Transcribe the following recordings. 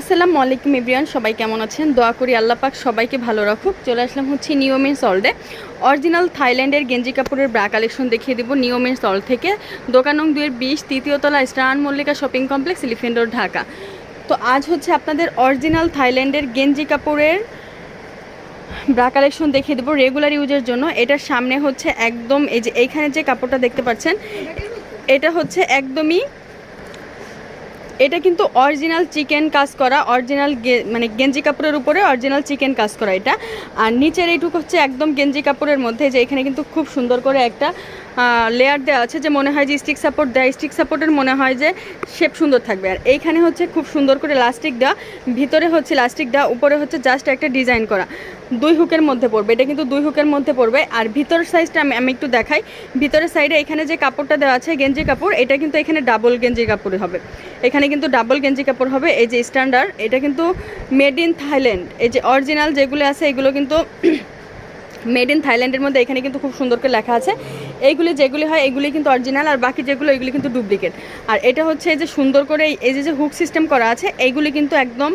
আসসালামু আলাইকুম ইব্রিয়ান সবাই কেমন আছেন? দোয়া করি আল্লাহ পাক সবাইকে ভালো রাখুক। চলে আসলাম হচ্ছে নিয়মের সল্ডে অরিজিনাল থাইল্যান্ডের গেঞ্জি কাপড়ের ব্রা কালেকশন দেখিয়ে দিব নিয়মের সল থেকে। দোকান দুয়ের বিশ, তৃতীয় তলা স্টান Mallika shopping complex elephant road Dhaka. তো আজ হচ্ছে আপনাদের অরিজিনাল থাইল্যান্ডের গেঞ্জি কাপড়ের ব্রা কালেকশন দেখিয়ে দেবো রেগুলার ইউজের জন্য। এটার সামনে হচ্ছে একদম এই যে এইখানে যে কাপড়টা দেখতে পাচ্ছেন, এটা হচ্ছে একদমই এটা কিন্তু অরিজিনাল চিকেন কাজ করা অরিজিনাল মানে গেঞ্জি কাপড়ের উপরে অরিজিনাল চিকেন কাজ করা এটা। আর নিচের এইটুকু হচ্ছে একদম গেঞ্জি কাপড়ের মধ্যে যে এখানে কিন্তু খুব সুন্দর করে একটা লেয়ার দেওয়া আছে যে মনে হয় যে স্টিক সাপোর্ট দেয়। স্টিক সাপোর্টের মনে হয় যে শেপ সুন্দর থাকবে। আর এইখানে হচ্ছে খুব সুন্দর করে লাস্টিক দেওয়া, ভিতরে হচ্ছে লাস্টিক দেওয়া, উপরে হচ্ছে জাস্ট একটা ডিজাইন করা। দুই হুকের মধ্যে পড়বে। এটা কিন্তু দুই হুকের মধ্যে পড়বে। আর ভিতর সাইজটা আমি আমি একটু দেখাই। ভিতরের সাইডে এখানে যে কাপড়টা দেওয়া আছে, গেঞ্জি কাপড়, এটা কিন্তু এখানে ডাবল গেঞ্জি কাপড় হবে। এখানে কিন্তু ডাবল গেঞ্জি কাপড় হবে। এই যে স্ট্যান্ডার্ড এটা কিন্তু মেড ইন থাইল্যান্ড এই যে অরিজিনাল যেগুলো আছে, এগুলো কিন্তু মেড ইন থাইল্যান্ডের মধ্যে এখানে কিন্তু খুব সুন্দর করে লেখা আছে। এইগুলি যেগুলি হয় এগুলি কিন্তু অরিজিনাল আর বাকি যেগুলো এগুলি কিন্তু ডুপ্লিকেট আর এটা হচ্ছে এই যে সুন্দর করে এই যে যে হুক সিস্টেম করা আছে, এইগুলি কিন্তু একদম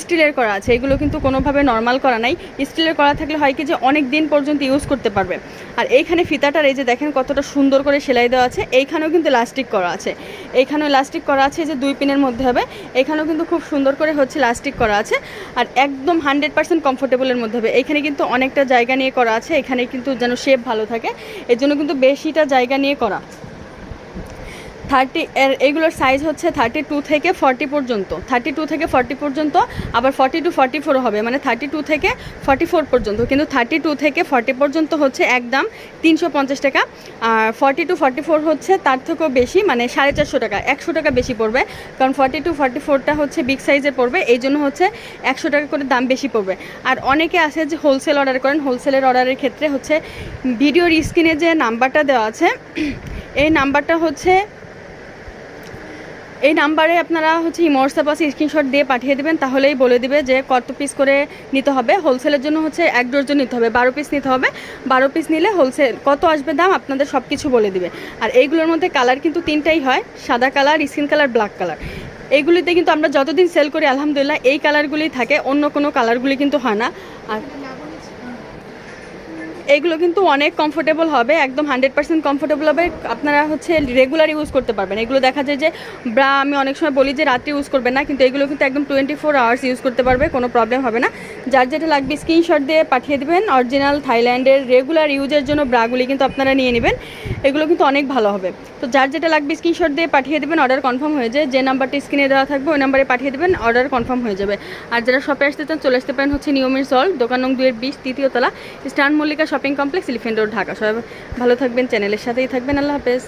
স্টিলের করা আছে। এগুলো কিন্তু কোনোভাবে নর্মাল করা নাই। স্টিলের করা থাকলে হয় কি যে অনেক দিন পর্যন্ত ইউজ করতে পারবে। আর এইখানে ফিতাটার এই যে দেখেন কতটা সুন্দর করে সেলাই দেওয়া আছে, এইখানেও কিন্তু লাস্টিক করা আছে। এইখানেও লাস্টিক করা আছে যে দুই পিনের মধ্যে হবে এখানেও কিন্তু খুব সুন্দর করে হচ্ছে লাস্টিক করা আছে। আর একদম হান্ড্রেড পার্সেন্ট কমফোর্টেবলের মধ্যে হবে। এখানে কিন্তু অনেকটা জায়গা নিয়ে করা আছে, এখানে কিন্তু যেন শেপ ভালো থাকে, এর জন্য কিন্তু বেশিটা জায়গা নিয়ে করা। থার্টি, এর এইগুলোর সাইজ হচ্ছে থার্টি টু থেকে ফর্টি পর্যন্ত। থার্টি টু থেকে ফর্টি পর্যন্ত, আবার ফর্টি টু ফর্টি ফোর হবে মানে থার্টি টু থেকে ফর্টি ফোর পর্যন্ত। কিন্তু থার্টি টু থেকে ফর্টি পর্যন্ত হচ্ছে একদম তিনশো পঞ্চাশ টাকা। আর ফর্টি টু ফর্টি ফোর হচ্ছে তার থেকেও বেশি মানে সাড়ে চারশো টাকা, একশো টাকা বেশি পড়বে। কারণ ফর্টি টু ফর্টি ফোরটা হচ্ছে বিগ সাইজের পড়বে, এই জন্য হচ্ছে একশো টাকা করে দাম বেশি পড়বে। আর অনেকে আছে যে হোলসেল অর্ডার করেন হোলসেলের অর্ডারের ক্ষেত্রে হচ্ছে ভিডিওর স্ক্রিনে যে নাম্বারটা দেওয়া আছে, এই নাম্বারটা হচ্ছে এই নাম্বারে আপনারা হচ্ছে ইমোর্সা পাশে স্ক্রিনশট দিয়ে পাঠিয়ে দেবেন, তাহলেই বলে দিবে যে কত পিস করে নিতে হবে। হোলসেলের জন্য হচ্ছে এক ডজন নিতে হবে, বারো পিস নিতে হবে। বারো পিস নিলে হোলসেল কত আসবে দাম আপনাদের সব কিছু বলে দিবে। আর এইগুলোর মধ্যে কালার কিন্তু তিনটাই হয়, সাদা colour skin colour black colour এইগুলিতে কিন্তু আমরা যতদিন সেল করি, আলহামদুলিল্লাহ, এই কালারগুলি থাকে, অন্য কোনো কালারগুলি কিন্তু হয় না। আর এইগুলো কিন্তু অনেক কমফোর্টেবল হবে, একদম হান্ড্রেড পার্সেন্ট কমফোর্টেবল হবে। আপনারা হচ্ছে রেগুলার ইউজ করতে পারবেন। এগুলো দেখা যায় যে, ব্রা, আমি অনেক সময় বলি যে, রাত্রে ইউজ করবেন না, কিন্তু এগুলো কিন্তু একদম টোয়েন্টি ফোর আওয়ার্স ইউজ করতে পারবে, কোনো প্রবলেম হবে না। যার যেটা লাগবে স্ক্রিনশট দিয়ে পাঠিয়ে দেবেন। অরিজিনাল থাইল্যান্ডের রেগুলার ইউজের জন্য ব্রাগুলি কিন্তু আপনারা নিয়ে নেবেন। এগুলো কিন্তু অনেক ভালো হবে। তো যার যেটা লাগবে স্ক্রিনশট দিয়ে পাঠিয়ে দেবেন অর্ডার কনফার্ম হয়ে যায়। যে নাম্বারটি স্ক্রিনে দেওয়া থাকবে, ওই নাম্বারে পাঠিয়ে দেবেন অর্ডার কনফার্ম হয়ে যাবে। আর যারা শপে আসতে চান, চলে আসতে পারেন হচ্ছে নিয়মের সল দোকান নং দুয়ের বিশ, তৃতীয় তলা স্টান Mallika shopping complex elephant road Dhaka সবাই ভালো থাকবেন চ্যানেলের সাথেই থাকবেন। আল্লাহ হাফেজ।